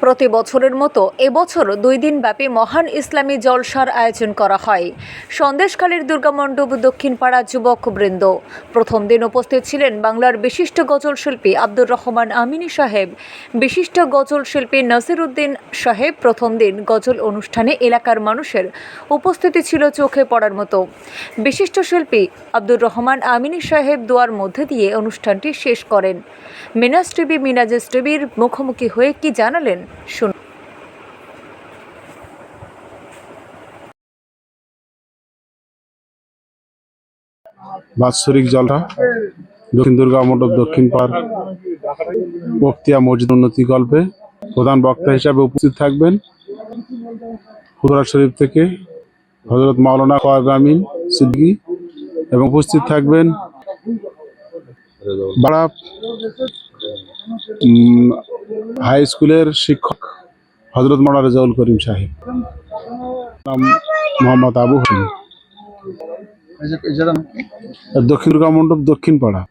প্রতি বছরের মতো এবছর দুই দিন ব্যাপী মহান ইসলামী জলসার আয়োজন করা হয়। সন্দেশখালীর দুর্গামণ্ডপ দক্ষিণপাড়া যুবক বৃন্দ। প্রথম দিন উপস্থিত ছিলেন বাংলার বিশিষ্ট গজল শিল্পী আব্দুর রহমান আমিনী সাহেব। বিশিষ্ট গজল শিল্পী নাসির উদ্দিন সাহেব প্রথম দিন গজল অনুষ্ঠানে এলাকার মানুষের উপস্থিতি ছিল চোখে পড়ার মতো। বিশিষ্ট শিল্পী আব্দুর রহমান আমিনী সাহেব দোয়ার মধ্যে দিয়ে অনুষ্ঠানটি শেষ করেন। মিনাজ টিভি, মিনাজেস টিভির মুখোমুখি হয়ে কি জানালেন? শুনুন। বাৎসরিক জলটা দক্ষিণ দুর্গা মণ্ডপ দক্ষিণ পাড়, বক্তিয়া মসজিদ উন্নতি গল্পে প্রধান বক্তা হিসাবে উপস্থিত থাকবেন শরীফ থেকে হজরত মাওলানা কয়েব আমিন সিদ্দিকী এবং উপস্থিত থাকবেন বাড়া হাই স্কুলের শিক্ষক হজরত মাওলানা রেজাউল করিম সাহেব। নাম মোহাম্মদ আবু হোসেন দক্ষিণ দুর্গা মণ্ডপ দক্ষিণ পাড়া